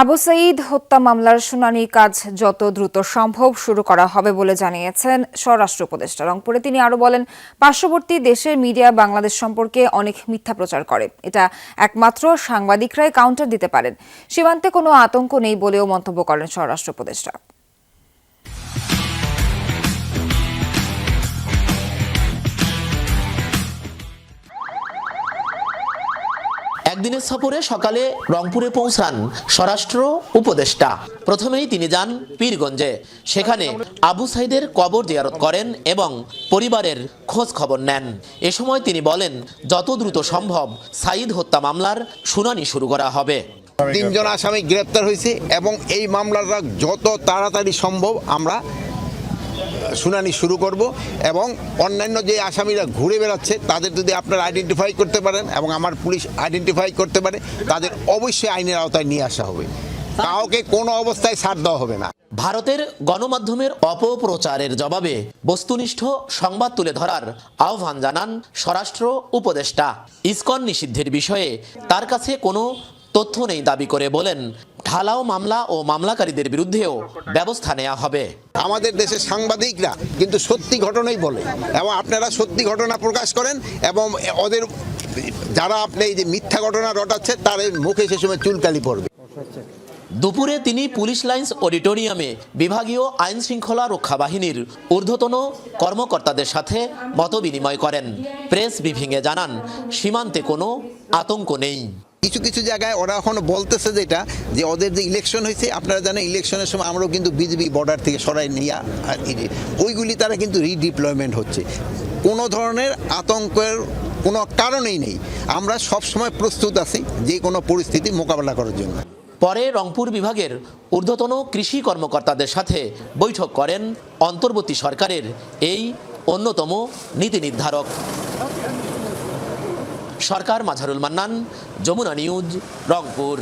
আবু সঈদ হত্যা মামলার শুনানি কাজ যত দ্রুত সম্ভব শুরু করা হবে বলে জানিয়েছেন স্বরাষ্ট্র উপদেষ্টা। রংপুরে তিনি আরও বলেন, পার্শ্ববর্তী দেশের মিডিয়া বাংলাদেশ সম্পর্কে অনেক মিথ্যা প্রচার করে। এটা একমাত্র সাংবাদিকরাই কাউন্টার দিতে পারেন। সীমান্তে কোনো আতঙ্ক নেই বলেও মন্তব্য করেন স্বরাষ্ট্র উপদেষ্টা। একদিনের সফরে সকালে রংপুরে পৌঁছান স্বরাষ্ট্র উপদেষ্টা। প্রথমেই তিনি যান পীরগঞ্জে। সেখানে আবু সাইদের কবর জিয়ারত করেন এবং পরিবারের খোঁজ খবর নেন। এ সময় তিনি বলেন, যত দ্রুত সম্ভব সাইদ হত্যা মামলার শুনানি শুরু করা হবে। তিনজন আসামি গ্রেপ্তার হয়েছে এবং এই মামলাটা যত তাড়াতাড়ি সম্ভব আমরা শুনানি শুরু করব এবং অন্যান্য যে আসামিরা ঘুরে বেড়াচ্ছে, তাদের যদি আপনারা আইডেন্টিফাই করতে পারেন এবং আমার পুলিশ আইডেন্টিফাই করতে পারে, তাদের অবশ্যই আইনের আওতায় নিয়ে আসা হবে। কাউকে কোনো অবস্থায় ছাড় দেওয়া হবে না। ভারতের গণমাধ্যমের অপপ্রচারের জবাবে বস্তুনিষ্ঠ সংবাদ তুলে ধরার আহ্বান জানান স্বরাষ্ট্র উপদেষ্টা। ইসকন নিষিদ্ধের বিষয়ে তার কাছে কোনো তথ্য নেই দাবি করে বলেন ঢালাও মামলা ও মামলাকারীদের বিরুদ্ধেও ব্যবস্থা নেওয়া হবে। আমাদের দেশের সাংবাদিকরা কিন্তু সত্যি ঘটনাই বলে এবং আপনারা সত্যি ঘটনা প্রকাশ করেন এবং ওদের যারা আপনি এই যে মিথ্যা ঘটনা রটাচ্ছে তার মুখে সে সময় চুলকালি পড়বে। দুপুরে তিনি পুলিশ লাইন্স অডিটোরিয়ামে বিভাগীয় আইন শৃঙ্খলা রক্ষা বাহিনীর ঊর্ধ্বতন কর্মকর্তাদের সাথে মতবিনিময় করেন। প্রেস ব্রিফিংয়ে জানান সীমান্তে কোনো আতঙ্ক নেই। কিছু কিছু জায়গায় ওরা এখন বলতেছে যেটা যে ওদের যে ইলেকশন হয়েছে, আপনারা জানেন ইলেকশনের সময় আমরাও কিন্তু বিজেপি বর্ডার থেকে সরাই নিয়ে ওইগুলি তারা কিন্তু রিডিপ্লয়মেন্ট হচ্ছে। কোনো ধরনের আতঙ্কের কোনো কারণেই নেই। আমরা সব সময় প্রস্তুত আছি যে কোনো পরিস্থিতি মোকাবেলা করার জন্য। পরে রংপুর বিভাগের ঊর্ধ্বতন কৃষি কর্মকর্তাদের সাথে বৈঠক করেন অন্তর্বর্তী সরকারের এই অন্যতম নীতি নির্ধারক। সরকার মাঝারুল মান্নান যমুনা নিউজ রংপুর।